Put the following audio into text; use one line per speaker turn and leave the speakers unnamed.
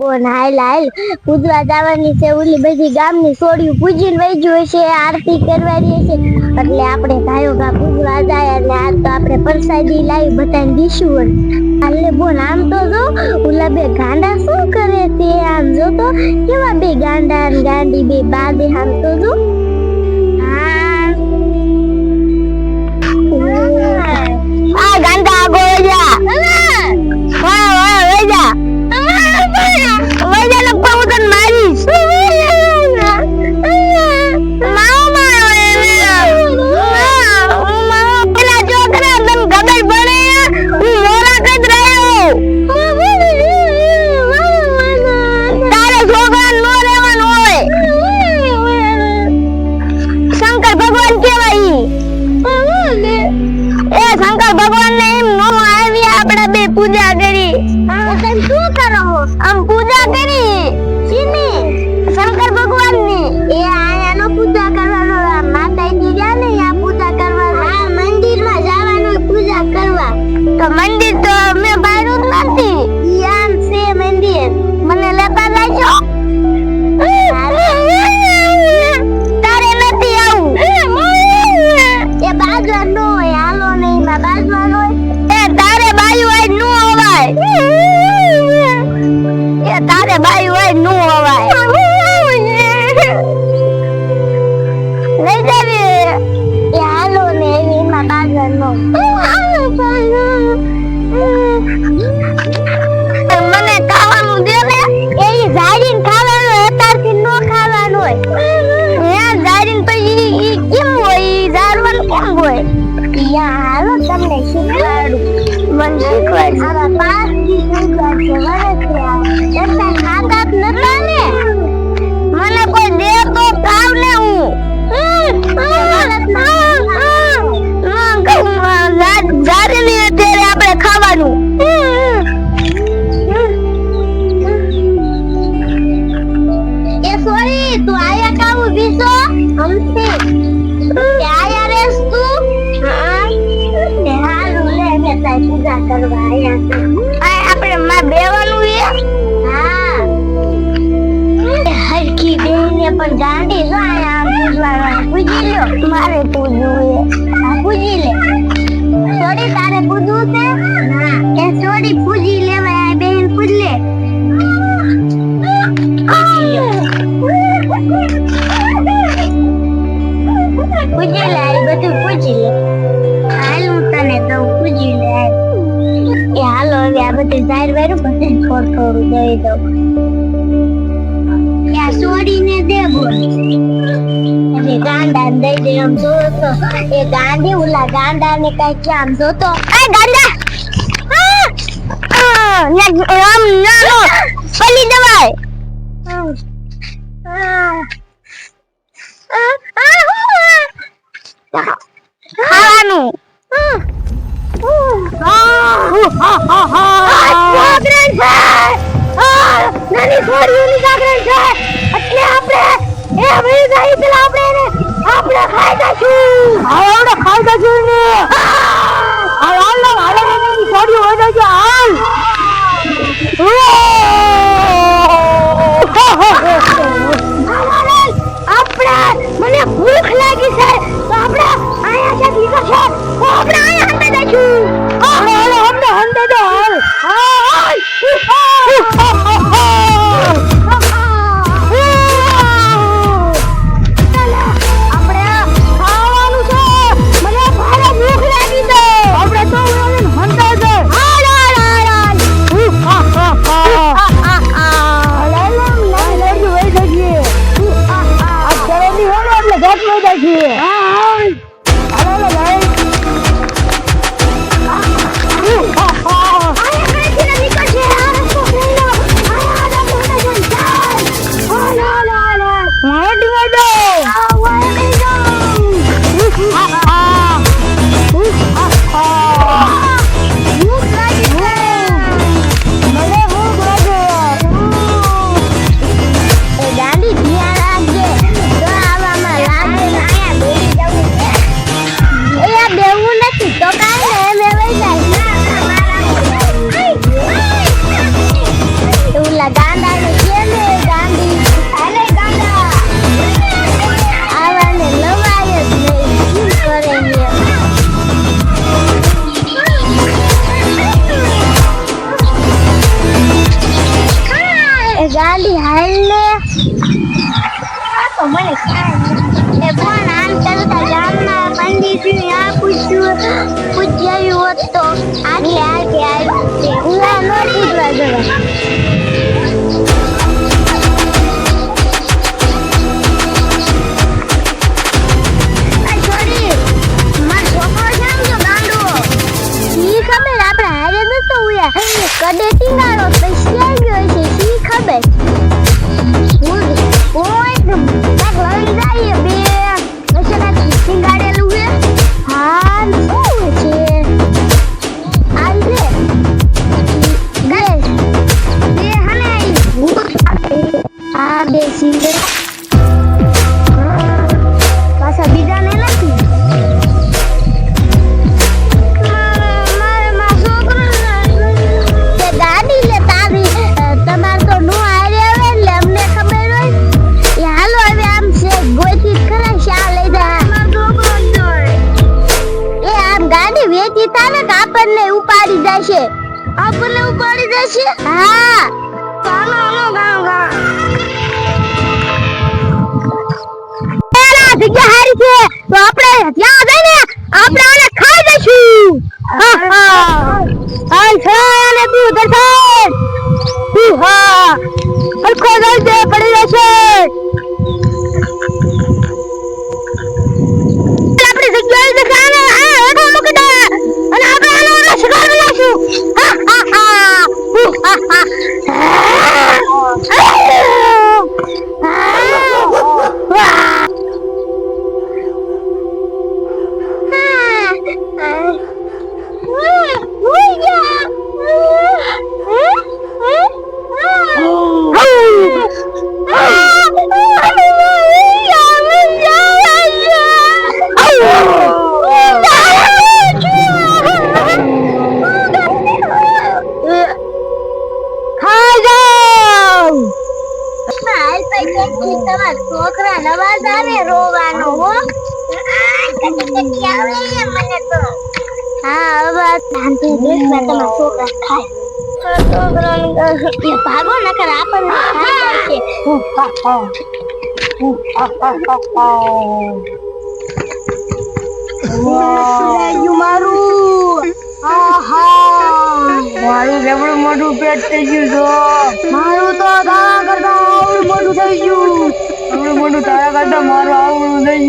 બોન, હાલ હાલ. પૂજવા જવાની છે ઓલી બધી ગામની સોડી પૂજીને વહી છે આરતી કરવાની છે એટલે આપણે ગાયો ગા પૂજવા જાય અને આ તો આપણે પ્રસાદી લાવી બધાને દીશું હાલે બોન, આમ તો જો, ઓલા બે ગાંડા શું કરે તે? આમ જો તો, કેવા બે ગાંડા ગાંડી બે બાદે આમ તો જો. ભગવાન ને એમ નો આવી આપણે બે પૂજા કરી. તમે શું કરો? આમ સોરી તું આયા કાવું બીસો હમસે તે આયા રેસ તું? હા. તે હારું લે મે તાઈ પૂજા કરવા આયા આ આપણે માં બેવાનું છે? હા. હરખી બેને પણ ગાંડી જો આયા પૂજવા પૂજી લ્યો. મારે પૂજવું છે. પૂજી લે. સોરી તારે પૂજવું છે? ના કે સોરી પૂજી પૂજી લે બધું પૂજી લે. હાલ હું તને તો પૂજી લે. એ હાલો, હવે આ બધું જાહેર વાયરું બધું થોડું થોડું દઈ દઉં. ત્યાં આ છોડીને દે બોલ. હવે ગાંડા દઈ દે, આમ જો તો. એ ગાંડી, ઉલા ગાંડા ને કઈ કે આમ જો તો એ ગાંડા! આમ ના નો. પલી દવાય નાની છોડીઓની જાગરણ છે! એટલે આપણે એ વહી જાય પેલા આપણે એને આપણે ખાઈ જશું આપણે ખાઈ જશું ને હાલ હાલ હાલ છોડીઓ વહી જાય હાલ! daqui! એ પણ આમ કરતા ગામના પંડિતજી આ પૂછ્યું પૂછ્યું હોત તો આટલે આગે આવ્યું છે હું આ ન પૂછવા જવા આ છોડી, મારો છોકરો છે ને ગાડી વેચી ને આપણને ઉપાડી જશે. આપણને ઉપાડી જશે? હા. ચાલો, હાલો ગામ ગામ જગ્યા હારી છે. તો આપણે ત્યાં છોકરા હા, હવે ખાય. ભાગો નકર આપણને ખાઈ જશે મારું
મારું જબરું મોટું પેટ થઈ ગયું છો.
મારું તો તારા કરતા આવડું મોટું થઈ ગયું.
આવડું મોટું તારા કરતા મારું આવડું થઈ